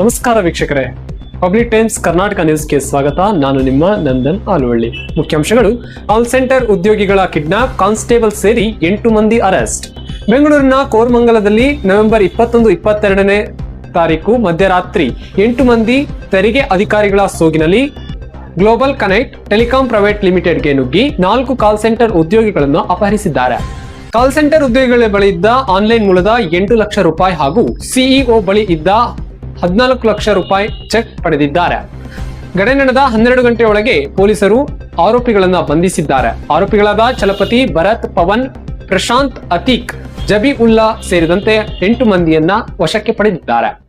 ನಮಸ್ಕಾರ ವೀಕ್ಷಕರೇ. Public times Karnataka ನ್ಯೂಸ್ಗೆ ಸ್ವಾಗತ. ನಾನು ನಿಮ್ಮ ನಂದನ್ ಆಲುವಳ್ಳಿ. ಮುಖ್ಯಾಂಶಗಳು. ಕಾಲ್ ಸೆಂಟರ್ ಉದ್ಯೋಗಿಗಳ ಕಿಡ್ನಾಪ್, ಕಾನ್ಸ್ಟೇಬಲ್ ಸೇರಿ ಎಂಟು ಮಂದಿ ಅರೆಸ್ಟ್. ಬೆಂಗಳೂರಿನ ಕೋರ್ಮಂಗಲದಲ್ಲಿ ನವೆಂಬರ್ ಇಪ್ಪತ್ತೊಂದು, ಇಪ್ಪತ್ತೆರಡನೇ ತಾರೀಕು ಮಧ್ಯರಾತ್ರಿ ಎಂಟು ಮಂದಿ ತೆರಿಗೆ ಅಧಿಕಾರಿಗಳ ಸೋಗಿನಲ್ಲಿ ಗ್ಲೋಬಲ್ ಕನೆಕ್ಟ್ ಟೆಲಿಕಾಂ ಪ್ರೈವೇಟ್ ಲಿಮಿಟೆಡ್ಗೆ ನುಗ್ಗಿ ನಾಲ್ಕು ಕಾಲ್ ಸೆಂಟರ್ ಉದ್ಯೋಗಿಗಳನ್ನು ಅಪಹರಿಸಿದ್ದಾರೆ. ಕಾಲ್ ಸೆಂಟರ್ ಉದ್ಯೋಗಿಗಳ ಬಳಿ ಇದ್ದ ಆನ್ಲೈನ್ ಮೂಲದ ಎಂಟು ಲಕ್ಷ ರೂಪಾಯಿ ಹಾಗೂ ಸಿಇಒ ಬಳಿ ಇದ್ದ ಹದಿನಾಲ್ಕು ಲಕ್ಷ ರೂಪಾಯಿ ಚೆಕ್ ಪಡೆದಿದ್ದಾರೆ. ಘಟನೆ ನಡೆದ ಹನ್ನೆರಡು ಗಂಟೆ ಪೊಲೀಸರು ಆರೋಪಿಗಳನ್ನ ಬಂಧಿಸಿದ್ದಾರೆ. ಆರೋಪಿಗಳಾದ ಚಲಪತಿ ಭರತ್ ಪವನ್, ಪ್ರಶಾಂತ್ ಅತೀಕ್ ಜಬಿ ಉಲ್ಲಾ ಸೇರಿದಂತೆ ಎಂಟು ಮಂದಿಯನ್ನ ವಶಕ್ಕೆ ಪಡೆದಿದ್ದಾರೆ.